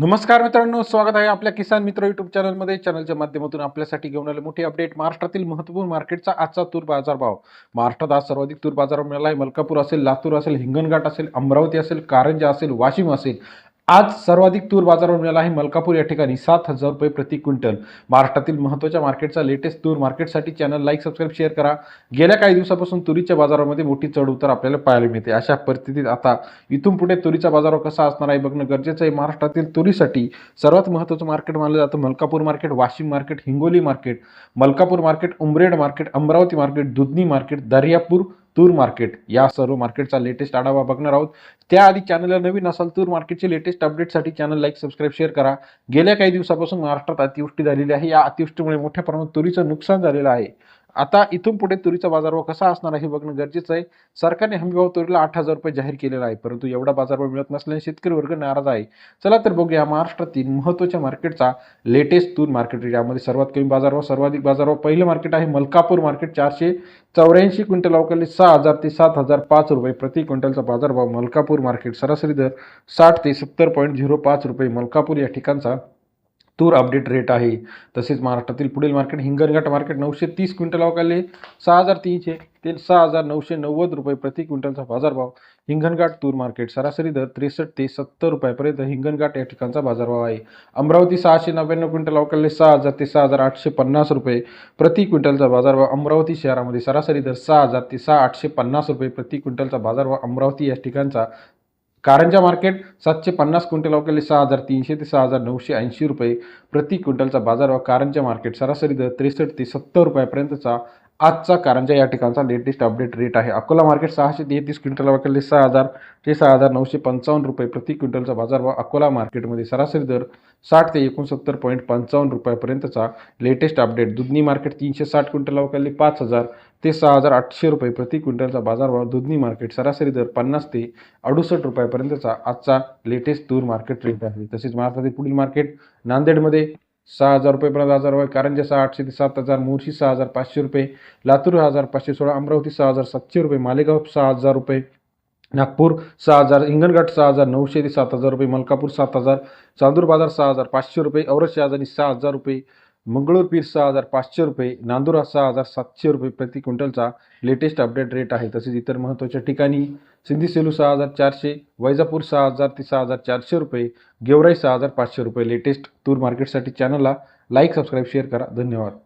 नमस्कार मित्रांनो स्वागत आहे आपल्या किसान मित्र युट्यूब चॅनलमध्ये चॅनलच्या माध्यमातून आपल्यासाठी घेऊन आले मोठी अपडेट महाराष्ट्रातील महत्त्वपूर्ण मार्केटचा आजचा तूर बाजार भाव. महाराष्ट्रात आज सर्वाधिक तूर बाजार मिळाला आहे. मलकापूर असेल लातूर असेल हिंगणघाट असेल अमरावती असेल कारंजा असेल वाशिम असेल. आज सर्वाधिक तूर बाजारावर मिळाला आहे. मलकापूर या ठिकाणी सात हजार रुपये प्रति क्विंटल. महाराष्ट्रातील महत्त्वाच्या मार्केटचा लेटेस्ट तूर मार्केटसाठी चॅनल लाईक सबस्क्राईब शेअर करा. गेल्या काही दिवसापासून तुरीच्या बाजारामध्ये मोठी चढ उतार आपल्याला पाहायला मिळते. अशा परिस्थितीत आता इथून पुढे तुरीचा बाजार कसा असणार आहे बघणं गरजेचं आहे. महाराष्ट्रातील तुरीसाठी सर्वात महत्त्वाचं मार्केट मानलं जातं Malkapur market Washim market Hingoli market Malkapur market Umred market Amravati market Dudhani market Daryapur तूर मार्केट. या सर्व मार्केटचा लेटेस्ट आढावा बघणार आहोत. त्याआधी चॅनलला नवीन असाल तूर मार्केटचे लेटेस्ट अपडेटसाठी चॅनल लाईक सबस्क्राईब शेअर करा. गेल्या काही दिवसापासून महाराष्ट्रात अतिवृष्टी झालेली आहे. या अतिवृष्टीमुळे मोठ्या प्रमाणात तुरीचं नुकसान झालेलं आहे. आता इथून पुढे तुरीचा बाजारभाव कसा असणार आहे हे बघणं गरजेचं आहे. सरकारने हमीभाव तुरीला आठ हजार रुपये जाहीर केलेला आहे परंतु एवढा बाजारभाव मिळत नसल्याने शेतकरी वर्ग नाराज आहे. चला तर बघूया महाराष्ट्रातील महत्त्वाच्या मार्केटचा लेटेस्ट तूर मार्केट यामध्ये सर्वात कमी बाजारभाव सर्वाधिक बाजारभाव पहिलं मार्केट आहे मलकापूर मार्केट चारशे चौऱ्याऐंशी क्विंटल अवकाली सहा हजार ते सात हजार पाच रुपये प्रति क्विंटलचा बाजारभाव मलकापूर मार्केट सरासरी दर साठ ते सत्तर पॉईंट झिरो पाच रुपये मलकापूर या ठिकाणचा तूर अपडेट रेट आहे. तसेच महाराष्ट्रातील पुढील मार्केट हिंगणघाट मार्केट नऊशे तीस क्विंटल अवकाले सहा हजार तीनशे ते सहा हजार नऊशे नव्वद रुपये प्रति क्विंटलचा बाजारभाव. हिंगणघाट तूर मार्केट सरासरी दर त्रेसष्ट ते सत्तर रुपयापर्यंत हिंगणघाट या ठिकाणचा बाजारभाव आहे. अमरावती सहाशे नव्याण्णव क्विंटल अवकाले सहा हजार ते सहा हजार आठशे पन्नास रुपये प्रति क्विंटलचा बाजारभाव. अमरावती शहरामध्ये सरासरी दर सहा हजार ते सहा आठशे पन्नास रुपये प्रति क्विंटलचा बाजारभाव अमरावती या ठिकाणचा कारंजा मार्केट सातशे पन्नास क्विंटल अवकाले सहा हजार तीनशे ते सहा हजार नऊशे ऐंशी रुपये प्रति क्विंटलचा बाजारभाव कारंजा मार्केट सरासरी दर त्रेसष्ट ते सत्तर रुपयापर्यंतचा आजचा कारंजा या ठिकाणचा लेटेस्ट अपडेट रेट आहे. अकोला मार्केट सहाशे तेहतीस क्विंटल अवकाले सहा हजार ते सहा हजार नऊशे पंचावन्न रुपये प्रति क्विंटलचा बाजारभाव अकोला मार्केटमध्ये सरासरी दर साठ ते एकोणसत्तर पॉईंट पंचावन्न रुपयापर्यंतचा लेटेस्ट अपडेट दुधनी मार्केट तीनशे साठ क्विंटल अवकाले पाच हजार ते सहा हजार आठशे रुपये प्रति क्विंटलचा बाजारभाव दुधनी मार्केट सरासरी दर पन्नास ते अडुसष्ट रुपयापर्यंतचा आजचा लेटेस्ट दूर मार्केट रेट आहे. तसेच महाराष्ट्रातील पुढील मार्केट नांदेडमध्ये सहा हजार रुपयेपर्यंत हजार रुपये कारंजा सहा आठशे ते सात हजार मोर्शी सहा हजार पाचशे रुपये लातूर हजार पाचशे सोळा अमरावती सहा हजार सातशे रुपये मालेगाव सहा हजार रुपये नागपूर सहा हजार हिंगणघाट सहा हजार नऊशे ते सात हजार रुपये मलकापूर सात हजार चांदूर बाजार सहा हजार पाचशे रुपये औरत शहाजानी सहा हजार रुपये मंगळूर पीर सहा हजार पाचशे रुपये नांदुरा सहा हजार सातशे रुपये प्रति क्विंटलचा लेटेस्ट अपडेट रेट आहे. तसेच इतर महत्त्वाच्या ठिकाणी सिंधी सेलू सहा हजार चारशे वैजापूर सहा हजार ते सहा हजार चारशे रुपये गेवराई सहा हजार पाचशे रुपये लेटेस्ट तूर मार्केटसाठी चॅनलला लाईक सबस्क्राईब शेअर करा. धन्यवाद.